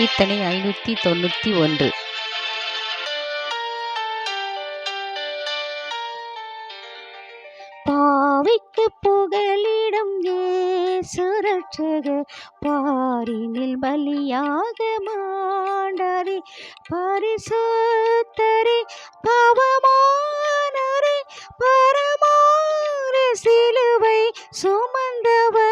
கீர்த்தனை ஐநூற்றி தொண்ணூற்றி ஒன்று. பாவிக்கு புகலிடம் சுரட்சக பாரினில் பலியாக மாண்டாரே பரிசுத்தரே பவமானரே பரமார சிலுவை சுமந்தவர்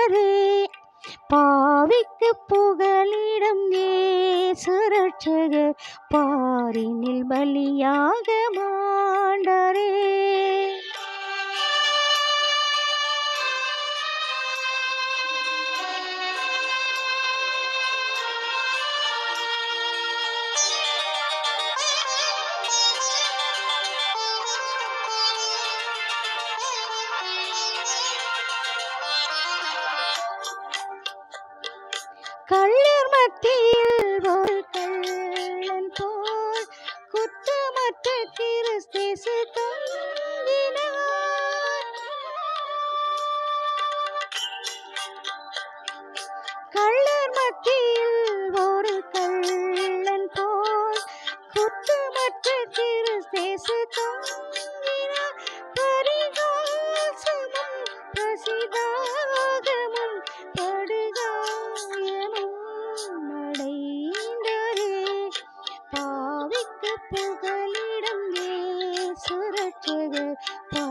பாவிக்கு புகலிடம் ஏசுரட்சகர் பாரினில் பலியாக மாண்டரே. கள்ளர் மத்தியில் ஒரு கள்ளன் போல் குற்றமற்ற கிறிஸ்தேசு தொங்கினார் கள்ளர் மத்தியில் ஒரு கள்ளன் போல் குற்றமற்ற கிறிஸ்தேசு தொங்கினார் করে পা